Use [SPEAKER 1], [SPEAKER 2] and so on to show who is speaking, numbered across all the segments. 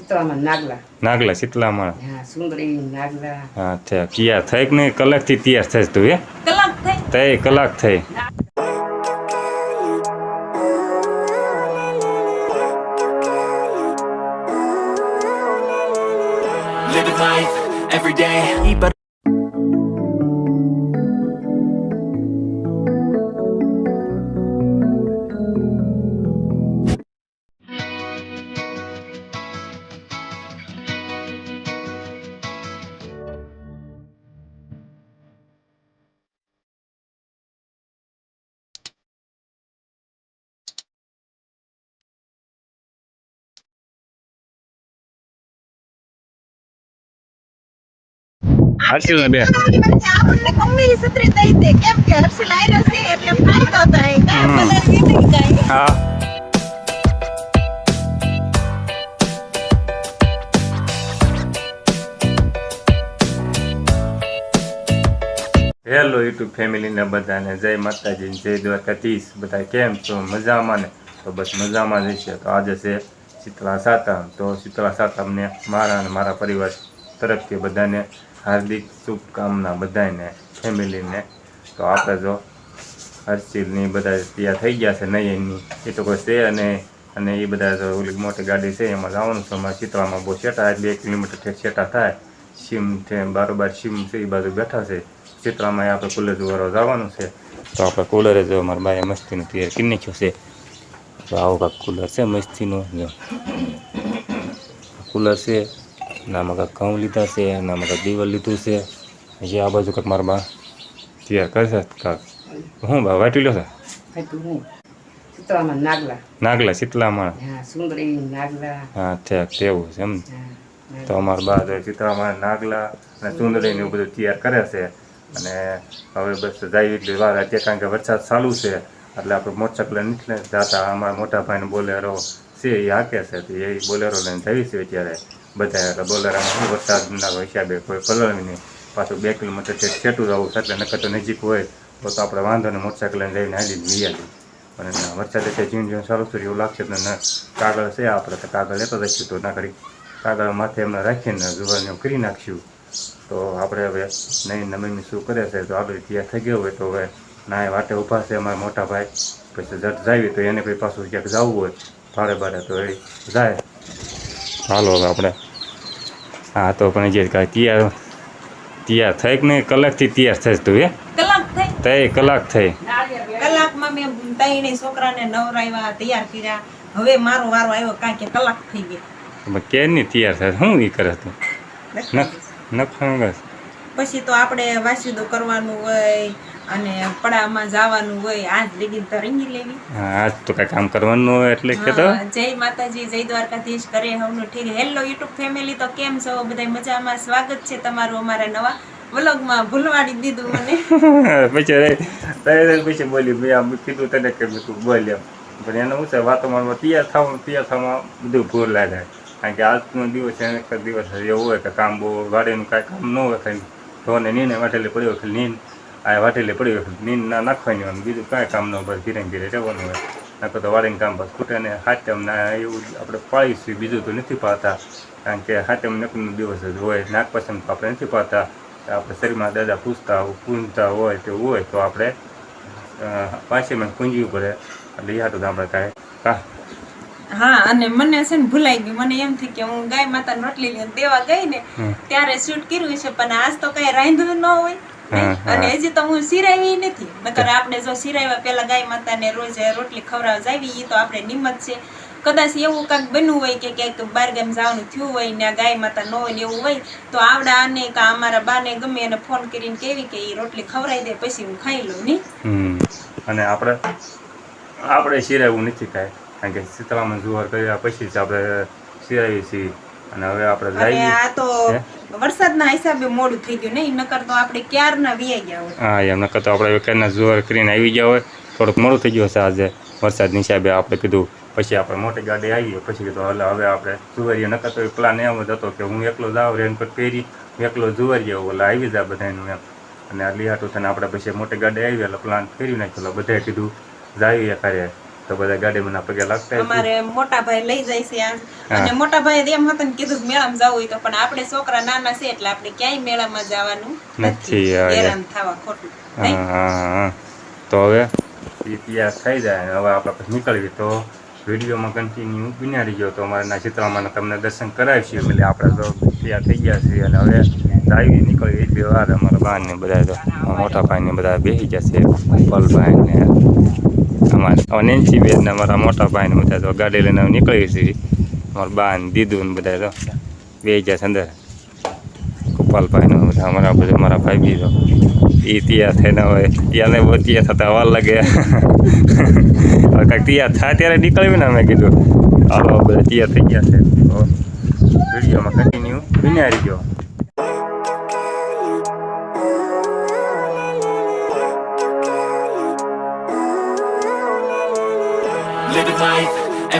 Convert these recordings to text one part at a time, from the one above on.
[SPEAKER 1] શીતળામાં નાગલા.
[SPEAKER 2] નાગલા શીતલામાં
[SPEAKER 1] હા સુંદરી નાગલા.
[SPEAKER 2] હા તૈયાર થઈ કે નહીં? કલાકથી તૈયાર થઈશ તું એ
[SPEAKER 3] કલાક થઈ.
[SPEAKER 2] કલાક થઈ.
[SPEAKER 4] Life every day.
[SPEAKER 3] હર્ષિલ નહીં કાંઈ
[SPEAKER 2] હા હેલો યુટ્યુબ ફેમિલીને બધાને. જય માતાજી જય દ્વારકાધીશ. બધા કેમ છો? મજામાં ને? તો બસ મજામાં જ છે. તો આજે છે શીતળા સાતમ. તો શીતળા સાતમને મારા અને મારા પરિવાર તરફથી બધાને હાર્દિક શુભકામના બધાને ફેમિલીને. તો આપણે જો હર્ષિલની બધા તૈયાર થઈ ગયા છે નહીં એ તો કોઈ છે અને અને એ બધા જો ઓલી મોટી ગાડી છે, એમાં જવાનું છે. અમારે શીતળામાં બહુ શેટા બે કિલોમીટર ઠેક શેટા થાય. સીમ છે, બારોબાર સીમ છે, એ બાજુ બેઠા છે. શીતળામાં આપણે કુલર જોવા જવાનું છે. તો આપણે કુલરે જો અમારા બાએ મસ્તીનું તૈયાર કરી નાખ્યું છે. તો આવો કાંક કુલર છે, મસ્તીનું. જો. કુલર છે નામાં કાંક ઘઉં લીધા છે નામાં કાંક દીવલ લીધું છે. હજી આ બાજુ કાંક મારા બા તૈયાર કરશે કાંક. હું બા વાટી લો છે
[SPEAKER 1] નાગલા.
[SPEAKER 2] નાગલા શીતલામાં
[SPEAKER 1] હા
[SPEAKER 2] ઠેક તેવું છે એમ. તો અમારા બા તો ચિત્રામાં નાગલા અને ચુંદડી ને એવું બધું તૈયાર કરે છે. અને હવે બસ જાય એટલી વાર અત્યારે કારણ કે વરસાદ ચાલુ છે એટલે આપણે મોટરસાઇકલ નીકળે. જતા અમારા મોટા ભાઈને બોલેરો છે એ હાકે છે તો એ બોલેરો લઈને જઈશું અત્યારે. બધા બોલેરામાં વરસાદના હિસાબે કોઈ નહીં. પાછું બે કિલોમીટર છે, છેટું જવું છે, એટલે નકર તો નજીક હોય, તો તો આપણે વાંધો નહીં, મોટરસાઇકલ લઈને હાલી લઈ આવી અને ના, વરસાદ એટલે જીવન જીવન સારું થયું, એવું લાગશે તો ના, કાગળ છે આપણે તો કાગળ લેતો રહીશું તો ના કરી. કાગળ માથે એમને રાખીને જુવારને કરી નાખશું તો આપણે હવે નહીં મમ્મી શું કરે છે, તો આપણે ત્યાં થઈ ગયો હોય તો હવે ના, એ વાટે ઊભા છે અમારા મોટા ભાઈ. પછી જટ જાવી તો એને પછી પાછું ક્યાંક જવું હોય ભાડે ભાડે તો એ જાય. હાલો હવે આપણે. હા તો પણ જે તૈયાર તૈયાર થઈ કે નહીં? કલાકથી તૈયાર થઈશ તું
[SPEAKER 3] કલાક થઈ?
[SPEAKER 2] કલાક થઈ.
[SPEAKER 3] કલાકમાં મેં તઈને છોકરાને નવરાવ્યા તૈયાર કર્યા. હવે મારો વારો આવ્યો કાંઈ કે કલાક થઈ ગઈ.
[SPEAKER 2] હવે કેરની તૈયાર થાય? શું એ કરે તું? નખ નખ
[SPEAKER 3] પછી તો આપણે વાસીદો કરવાનું હોય અને પડામાં જવાનું હોય આજ લગીન તો રંગી લેવી.
[SPEAKER 2] હા આજ તો કઈ કામ કરવાનું હોય એટલે કે તો
[SPEAKER 3] જય માતાજી જય દ્વારકાધીશ કરે હવનું ઠીક. હેલો યુટ્યુબ ફેમિલી તો કેમ છો? બધા મજામાં? સ્વાગત છે તમારું અમારા નવા વ્લોગમાં. ભૂલવાડી દીધું મને.
[SPEAKER 2] પછી રે તઈ પછી બોલી મેં આમ કીધું તને કે તું બોલ એમ. પણ એને શું છે વાતાવરણમાં તૈયાર થવાનું તૈયાર થવામાં બધું ભૂલ લાગે. કારણ કે આજનો દિવસ એક દિવસ એવો હોય કે કામ બહુ ગાડીનું કાંઈ કામ ન હોય ખાલી. ધોને નીને વાટેલી પડ્યો ખાલી નીંદ આ વાટેલી પડી નીંદ ના નાખવાની હોય બીજું કાંઈ કામ ન બસ ધીરે ધીરે જવાનું હોય. નાખો તો વાળીને કામ બસ ખૂટે ને હાથમ ના એવું આપણે પાડીશું બીજું તો નથી પાતા કારણ કે હાથમ નકનો દિવસ જ હોય નાક પસંદ તો આપણે નથી પાતા આપણે શરીરમાં દાદા પૂછતા પૂંજતા હોય તે હોય તો આપણે પાછીમાં પૂંજવું પડે એટલે યાદ તો આપણે કાંઈ કા
[SPEAKER 3] હા અને મને છે ને ભૂલાઈ ગયું. મને એમ થયું કે હું ગાય માતા રોટલી દેવા ગઈ ને ત્યારે શૂટ કર્યું છે પણ આજ તો કઈ રાંધવું ન હોય. અને હજી તો હું સિરાવી નથી. નકર આપણે જો સિરાવ્યા પેલા ગાય માતાને રોજ રોટલી ખવડાવ જાવી એ તો આપણે નિમત છે. કદાચ એવું કાંઈક બન્યું હોય કે ક્યાંક બારગામ જવાનું થયું હોય ને ગાય માતા ન હોય ને એવું હોય તો આવડા આને કા અમારા બાને ગમે એને ફોન કરીને કેવી કે એ રોટલી ખવડાવી દે પછી હું ખાઈ લઉં નહીં?
[SPEAKER 2] હમ. અને આપણે આપણે સિરાવું નથી કાંઈ. કારણ કે શીતળામાં જુવાર કર્યા પછી જ આપણે સિરાવીએ છીએ. અને હવે આપણે જઈએ.
[SPEAKER 3] આ તો વરસાદના હિસાબે મોડું થઈ ગયું નહીં નકર તો આપણે ક્યારના વિયા ગયા હોય.
[SPEAKER 2] હા એમ નકર તો આપણે વેકેન્ડના જોર કરીને આવી ગયા હોય. થોડુંક મોડું થઈ ગયું હશે આજે વરસાદની હિસાબે આપણે કીધું. પછી આપણે મોટી ગાડી આવી પછી કીધું હાલ હવે આપણે જુવારીએ નકર તો પ્લાન એમ જ હતો કે હું એકલો જાઉં રેનકોટ પહેરી હું એકલો જુવારીએ ઓલા આવી જાય બધાનું એમ. અને આ લીહાટું થઈને આપણે પછી મોટી ગાડી આવી એટલે પ્લાન ફેરવી નાખ્યો બધા કીધું જાવીએ કરે તો બધા ગાડીમાં પગે લાગતા
[SPEAKER 3] અમારે મોટા ભાઈ લઈ જાય છે અને મોટા ભાઈ એમ હતા ને કીધું મેળામાં જવું હોય તો પણ આપણે છોકરા નાના છે એટલે આપણે ક્યાંય મેળામાં જવાનું
[SPEAKER 2] નથી,
[SPEAKER 3] હેરાન થવા ખોટું
[SPEAKER 2] તો હવે એ થઈ જાય. હવે આપણે પછી નીકળીએ તો વિડીયોમાં કન્ટિન્યુ બિના રહીજો તો અમારા ચિત્રમાં તમને દર્શન કરાવીશું. એટલે આપણે તો તૈયાર થઈ ગયા છીએ. અને હવે આવી નીકળી બે વાર. અમારા બાન ને બધા મોટા ભાઈ ને બધા બેસી જશે પલભાઈ ને અમારે હવે નેન્સી બેન અમારા મોટા ભાઈને બધા તો ગાડી લઈને નીકળી છીએ અમારા બાન દીદું ને બધા તો બે જશે અંદર ગોપાલભાઈ ને બધા, અમારા બધા અમારા ભાઈ બી તો. એ તૈયાર થઈને હોય ત્યાં બહુ તૈયાર થતા વાર લાગે. હવે કાંઈક તૈયાર થાય ત્યારે નીકળ્યું ને અમે કીધું. હાલો બધા તૈયાર થઈ ગયા છે. વિડીયોમાં કન્ટિન્યુ બિનારી ગયો.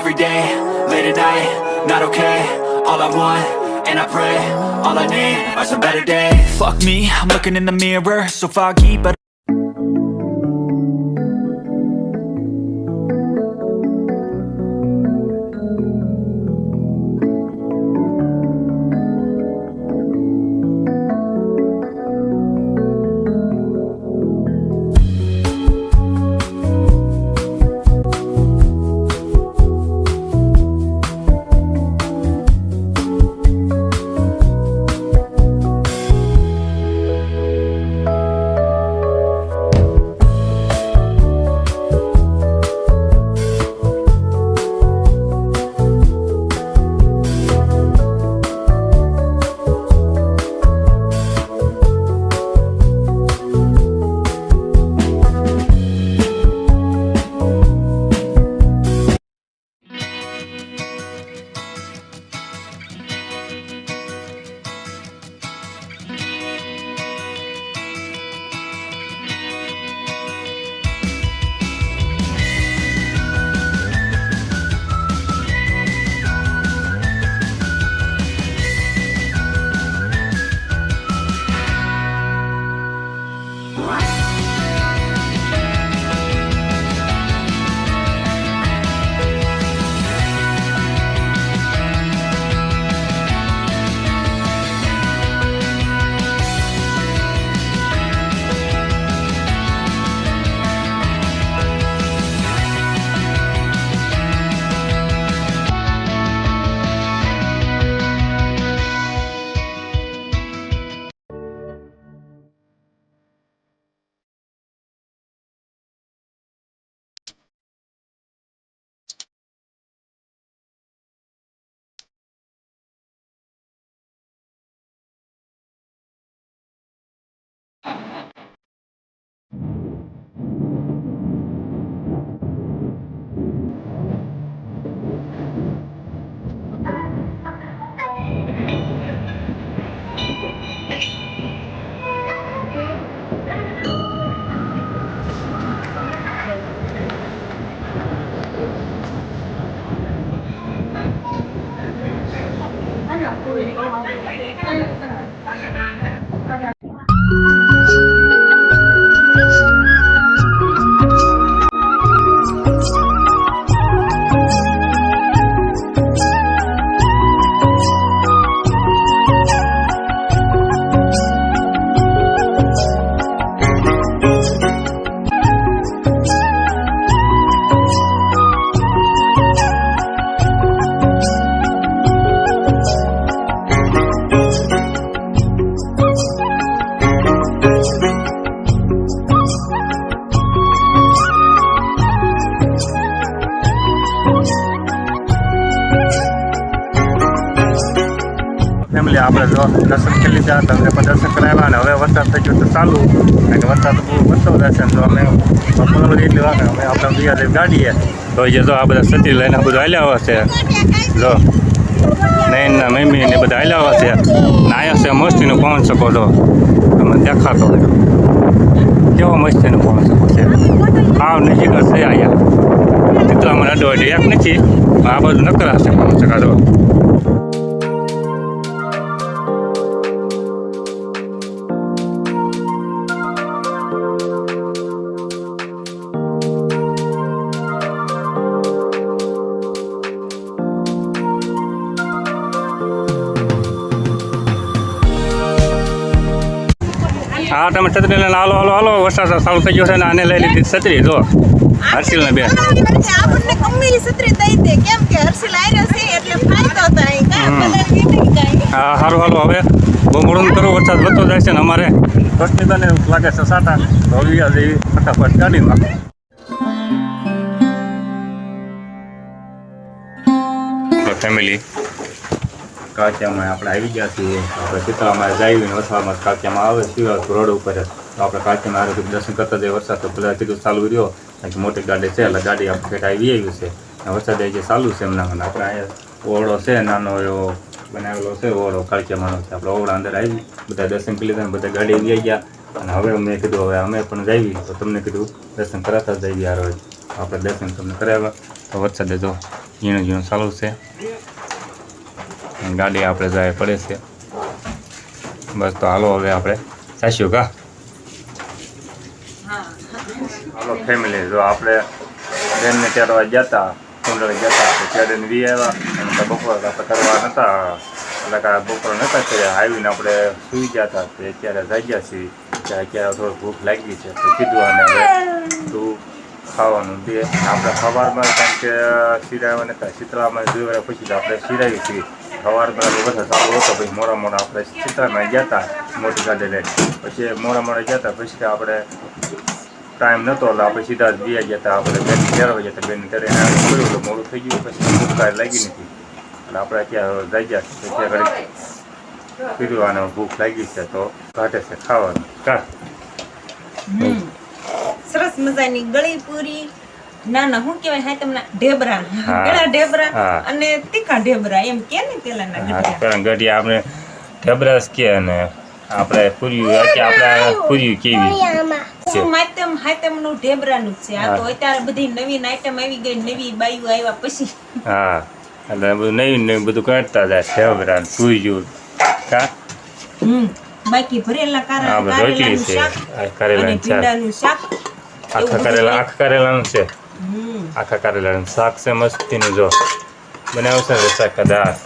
[SPEAKER 4] Every day, late at night, not okay. All I want, and I pray, all I need are some better days. Fuck me, I'm looking in the mirror, so foggy, but.
[SPEAKER 2] Family આપણે જો દર્શન કરી લીધા, તમને પણ દર્શન કરાવ્યા અને હવે વરસાદ થઈ ગયો તો ચાલુ. કારણ કે વરસાદ બહુ વધતો દર્શન તો અમે વાગે એટલી વાર અમે આપણે બીજા ગાડીએ. તો એ જો આ બધા સતી લઈને આ બધું હાલ્યા હશે જો, નયનના મમ્મી ને બધા હાલ્યા હશે છે. ને આયા છે મસ્તીનું પહોંચ શકો છો. તમે દેખાતો હોય. કેવો મસ્તીને પહોંચ શકો છે. આવ નજીક છે અહીંયા. ચિત્રામાં અડો એક નથી. આ બધું નકરા છે પહોંચ શકાતો હા તમે છત્રી લઈને હાલો હાલો હાલો વરસાદ ચાલુ થઈ ગયો છે ને આને લઈ લીધી છત્રી જો. હર્ષિલને બેન.
[SPEAKER 3] આપણને ગમે છત્રી દઈ દે. કેમ કે હર્ષિલ આયરો છે એટલે ફાયદો થાય.
[SPEAKER 2] હમ.
[SPEAKER 3] બધાને નહીં કાંઈ
[SPEAKER 2] હા સારું હાલો હવે બમણું કરો વરસાદ વધતો જાય છે ને અમારે. સ્પષ્ટિતાને લાગે છે સાટા. તો આવી ફટાફટ કાઢી ફટાફટ ગાડીમાં ફેમિલી કાંકિયામાં આપણે આવી ગયા છીએ. આપણે સીતારામાં જઈને વરસાદમાં કાંકિયામાં આવે સિવાય રોડ ઉપર. તો આપણે કાંકિયામાં આરે દર્શન કરતા જઈએ, વરસાદ તો બધા કીધું, ચાલુ રહ્યો. કારણ મોટી ગાડી છે, એટલે ગાડી આપણે ફેટ આવી આવી છે. વરસાદ જે ચાલુ છે એમના મને આપણે અહીંયા ઓળો છે, નાનો એવો બનાવેલો છે ઓળો કાળકિયામાંનો છે. આપણે ઓળા અંદર આવી, બધા દર્શન કરી લીધા બધા ગાડી આવી ગયા. અને હવે મેં કીધું, હવે અમે પણ જઈએ તો તમને કીધું, દર્શન કરાતા જઈએ યાર આપણે દર્શન તમને કરાવ્યા. તો વરસાદે જો ઝીણું ઝીણું ચાલુ છે. ગાડી આપણે જાય પડે છે. બસ તો હાલો હવે આપણે. સાસ્યું કા? હાલો ફેમિલી જો આપણે ટ્રેનને ચડવા ગયા હતા કુંડળ ગયા હતા વી આવ્યા. બપોર આપણે કરવા નહોતા એટલે કાં બપોર નહોતા કર્યા આવીને આપણે સૂઈ ગયા હતા તો અત્યારે જાગ્યા છીએ. અત્યારે થોડું ભૂખ લાગી છે. તો કીધું અને હવે તું ખાવાનું દે. આપણે સવારમાં કારણ કે સિરાવ્યા નતા. શીતળામાં જોયા પછી આપણે સિરાવી છીએ. સવારમાં આપણે બધા ચાલુ હતો પછી મોડા મોડા આપણે ચિત્રામાં ગયા હતા, મોટી ગાડી લઈને પછી મોડા મોડા ગયા હતા, પછી આપણે ટાઈમ નહોતો એટલે આપણે સીધા જ ગયા ગયા હતા, આપણે બેન ફેરવા ગયા હતા, બેન એને જોયું એટલે મોડું થઈ ગયું, પછી ભૂખ કાંઈ લાગી નથી. એટલે આપણે અત્યારે જઈ ગયા ત્યાં ઘડી પીધું અને ભૂખ લાગી છે, તો ઘાટે છે ખાવાનું. કા.
[SPEAKER 3] સરસ મજાની ગળી પૂરી ના ના શું કહેવાય હા તમને ઢેબરા. પેલા ઢેબરા અને તીખા ઢેબરા એમ કે ને પેલા
[SPEAKER 2] ના
[SPEAKER 3] ગઢિયા.
[SPEAKER 2] ગઢિયા આપણે ઢેબરા કે અને આપણે પૂર્યું કે આપણે પૂર્યું કેવી? છે.
[SPEAKER 3] શું માધ્યમ હાથમનું ઢેબરાનું જ છે. આ તો અત્યારે બધી નવીન આઈટમ આવી ગઈ નવી બાયુ આવ્યા પછી.
[SPEAKER 2] હા એટલે બધું નવીન નવીન બધું કાઢતા જાય ઢેબરા પૂર્યું કા?
[SPEAKER 3] હમ બાકી ભરેલા
[SPEAKER 2] કારણ કરેલા
[SPEAKER 3] નું
[SPEAKER 2] છે.
[SPEAKER 3] શાક
[SPEAKER 2] કરેલા શાક. આખા કરેલા. આખા કરેલાનું છે. આખા કારેલાનું શાક છે મસ્તીનું જો. બનાવશે શાક કદાચ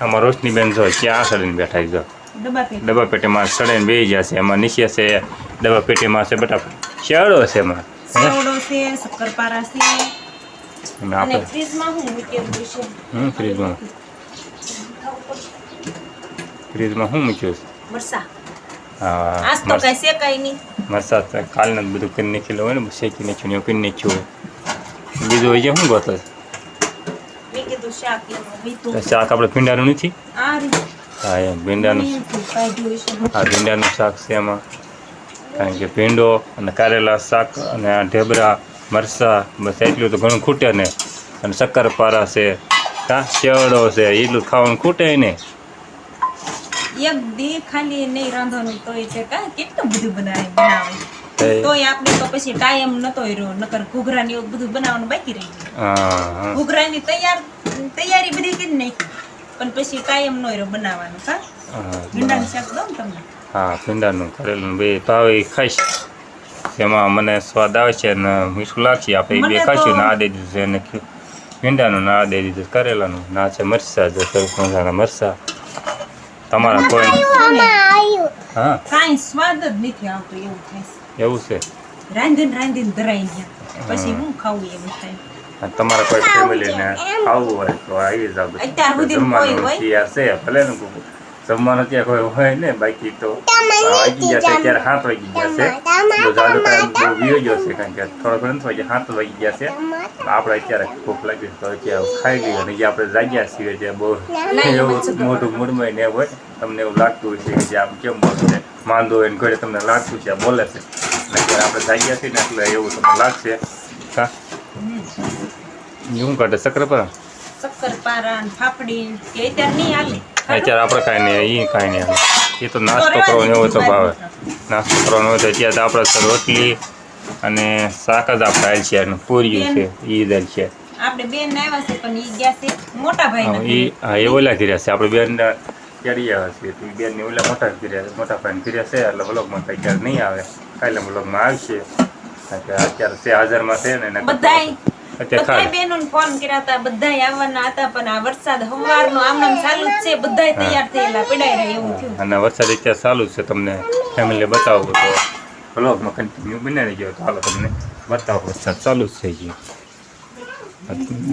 [SPEAKER 2] આમાં રોશની બેન જો ક્યાં સડીને બેઠા જો.
[SPEAKER 3] ડબ્બા પેટી.
[SPEAKER 2] ડબ્બા પેટીમાં સડીને બે જશે એમાં નીચે છે ડબ્બા પેટીમાં છે બટા શેરડો છે એમાં.
[SPEAKER 3] ફ્રીજમાં
[SPEAKER 2] ફ્રીજમાં. ફ્રીજમાં શું મૂક્યું છે? હા
[SPEAKER 3] તો
[SPEAKER 2] કાલના બધું કરી નાખેલું હોય ને શેકી નાખ્યું ને એવું કરી નાખ્યું હોય. બીજું હોય છે શું ગોતો?
[SPEAKER 3] શાક
[SPEAKER 2] આપણે ભીંડાનું નથી? હા એમ ભીંડાનું. હા ભીંડાનું શાક છે એમાં. કારણ કે ભીંડો અને કારેલા શાક અને આ ઢેબરા મરચાં બસ એટલું તો ઘણું ખૂટે ને. અને શક્કરપારા છે કા શેવડો છે એટલું ખાવાનું ખૂટે ને.
[SPEAKER 3] એક દી ખાલી નહીં રાંધવાનું તોય છે કા? કેટલું બધું બનાવે બનાવે? તોય. આપણે તો પછી ટાઈમ નતો રહ્યો નકર ઘૂઘરા ને એવું બધું બનાવવાનું બાકી રહી. ગયું. ઘૂઘરાની તૈયાર તૈયારી બધી કરી નાખી. પણ પછી ટાઈમ નો રહ્યો બનાવવાનો કા
[SPEAKER 2] હા
[SPEAKER 3] ભીંડાનું શાક દઉં ને તમને?
[SPEAKER 2] હા ભીંડાનું કરેલું. બે ભાવે એ ખાઈશ. એમાં મને સ્વાદ આવે છે ને મીઠું લાગશે. આપણે બે ખાઈશું ના દે દીધું છે. અને ખી- ભીંડાનું ના આ દઈ દીધું કરેલાનું. ના છે મરચાં. જો સરસ મરસા મરચાં. તમારા કોઈ હા?
[SPEAKER 3] કાંઈ સ્વાદ જ નથી આવતો એવું થાય.
[SPEAKER 2] એવું છે?
[SPEAKER 3] રાંધીને રાંધીને ધરાઈ ગયા પછી હું ખાવું એવું થાય.
[SPEAKER 2] અને તમારા કોઈ ફેમિલીને ખાવું હોય તો આવી જાવ
[SPEAKER 3] અત્યાર સુધી
[SPEAKER 2] જમવાનું
[SPEAKER 3] કોઈ હોય?
[SPEAKER 2] તૈયાર છે ભલે ને જમવાનું ત્યાં કોઈ હોય ને બાકી તો વાગી ગયા છે ત્યારે સાત વાગી ગયા છે. બહુ જાજો ટાઈમ બહુ વીયો ગયો છે કારણ કે થોડો ઘણો વાગ્યા સાત વાગી ગયા છે. આપણે અત્યારે ભૂખ લાગી તો અત્યારે ખાઈ લઈએ. અને જે આપણે જાગ્યા છીએ જે બહુ એવું મોટું મૂળમય ને હોય. તમને એવું લાગતું હોય છે કે જે આમ કેમ બોલશે માંદો હોય ઘરે તમને લાગતું છે બોલે છે. અને આપણે જાગ્યા છીએ ને એટલે એવું તમને લાગશે. હા? શું કાઢે? શક્કરપારા
[SPEAKER 3] શક્કરપારા ફાફડી એ અત્યારે નહીં હાલે.
[SPEAKER 2] અત્યારે આપણે કાંઈ નહીં એ કાંઈ નહીં હાલે. એ તો નાસ્તો કરવાનો હોય તો ભાવે. નાસ્તો કરવાનો હોય તો અત્યારે તો આપણે રોટલી અને શાક જ આપણે હાલ છે અને પૂરીઓ છે એ છે
[SPEAKER 3] આપણે બેન આવ્યા છે પણ ઈ ગયા છે મોટા ભાઈ
[SPEAKER 2] એ હા એ ઓલા કર્યા છે. આપણે બેન ક્યારે આવે છે. તો બેન ને ઓલા મોટા કર્યા મોટા ભાઈ કર્યા છે એટલે બ્લોગમાં કઈ ક્યારે નહીં આવે. કાલે બ્લોગમાં આવશે. અત્યારે છે હાજરમાં છે ને
[SPEAKER 3] બધાય બહેનોને ફોન કર્યા હતા બધાય આવવાના હતા પણ આ વરસાદ સવારનો આમ આમ ચાલુ જ છે. બધાય તૈયાર થયેલા પડાઈ રહ્યા એવું થયું.
[SPEAKER 2] અને વરસાદ અત્યારે ચાલુ છે તમને ફેમિલી બતાવો તો. બ્લોગમાં કન્ટિન્યુ બનાવી ગયો તો હાલો તમને બતાવો. વરસાદ ચાલુ જ થઈ ગયો.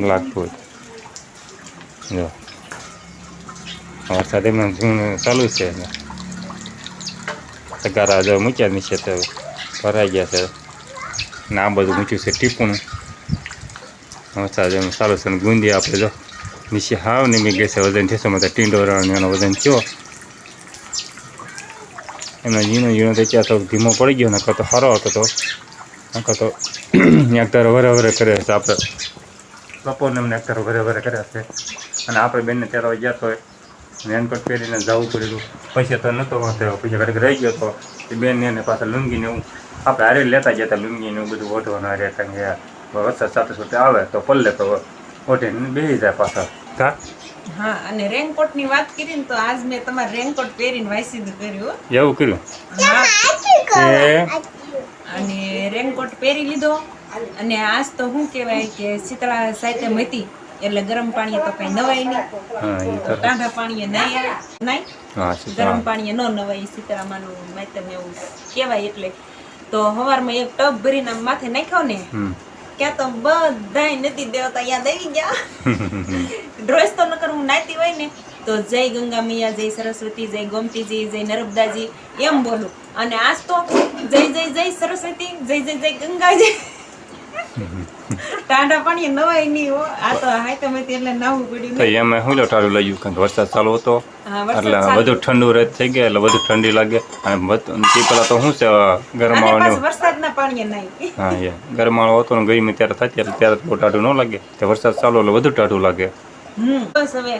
[SPEAKER 2] લાગતું હોય જો. વરસાદ એમાં જૂન ચાલુ છે ને. સગારા જો મૂક્યા નીચે તો ભરાઈ ગયા છે. ને આ બધું મૂક્યું છે ટીપું. વરસાદ એમ ચાલુ છે ને ગુંદી આપણે જો. નીચે હાવ નીમી ગઈ છે વજન થશે બધા ટીંડોરા ને એનો વજન થયો. એમનો ઝીણો ઝીણો તો ત્યાં તો ધીમો પડી ગયો ને તો સારો હતો તો. નકર તો એક વરે વરે કરે છે આપણે. બપોરને એમને એક વરે વરે કર્યા છે. અને આપણે બેનને ત્યારે ગયા તો રેનકોટ પહેરીને જવું પડ્યું. પૈસા તો નહોતો વાંધો પૈસા ઘડીક રહી ગયો હતો એ બેન એને પાછા લુંગીને એવું. આપણે હારે લેતા જતા લુંગીને એવું બધું ઓઢવાનું હારે કારણ કે વરસાદ સાથે સાથે આવે તો પલ્લે તો ઓઢીને બેસી જાય પાછા. કા?
[SPEAKER 3] હા અને રેનકોટની વાત કરી ને તો આજ મેં તમારે રેનકોટ પહેરીને વાયસીદું કર્યું હો.
[SPEAKER 2] એવું કર્યું?
[SPEAKER 3] હા. અને રેનકોટ પહેરી લીધો. અને આજ તો શું કહેવાય કે શીતળા સાહિત્યમ હતી એટલે ગરમ પાણીએ તો કઈ નવાય નહીં. તો
[SPEAKER 2] તો
[SPEAKER 3] પાણીએ નહીં નહીં. ગરમ પાણીએ ન નવાય સીતારામાનું માતમ એવું કહેવાય એટલે. તો સવારમાં એક ટબ ભરીને માથે નાખ્યો ને ક્યાં તો બધાય નદી દેવતા યાદ આવી ગયા. ડ્રોઈસ તો નકર હું નાતી હોય ને તો જય ગંગા મૈયા જય સરસ્વતી જય ગોમતીજી જય નર્મદાજી એમ બોલું. અને આજ તો જય જય જય સરસ્વતી જય જય જય ગંગાજી. ટાઢા પાણી નવાય નહીં આ તો હાય તમે એટલે નાવું પડ્યું
[SPEAKER 2] તો. એમાં હું ટાળું લાગ્યું કારણ કે વરસાદ ચાલુ હતો. એટલે વધુ ઠંડુ રહે થઈ ગયા એટલે વધુ ઠંડી લાગે. અને તે પેલા તો શું છે ગરમાવાનું
[SPEAKER 3] વરસાદના પાણીએ નહીં
[SPEAKER 2] હા એ. ગરમાળો હતો ને ગરમી ત્યારે થતી એટલે ત્યારે બહુ ટાઢું ન લાગે. તે વરસાદ ચાલુ એટલે વધુ ટાઢું લાગે.
[SPEAKER 3] હમ. બસ હવે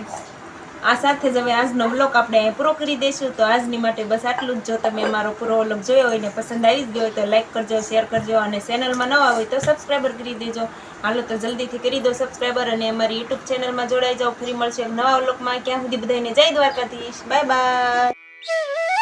[SPEAKER 3] આ સાથે જ હવે આજનો વ્લોગ આપણે અહીંયા પૂરો કરી દઈશું. તો આજની માટે બસ આટલું જ. જો તમે મારો પૂરો વ્લોગ જોયો હોય ને પસંદ આવી જ ગયો હોય તો લાઈક કરજો શેર કરજો અને ચેનલમાં નવા હોય તો સબસ્ક્રાઈબર કરી દેજો. હાલો તો જલ્દીથી કરી દો સબસ્ક્રાઈબર અને અમારી યુટ્યુબ ચેનલમાં જોડાઈ જાઓ. ફરી મળશે નવા વ્લોગમાં ક્યાં સુધી બધાને જય દ્વારકાધીશ. Bye bye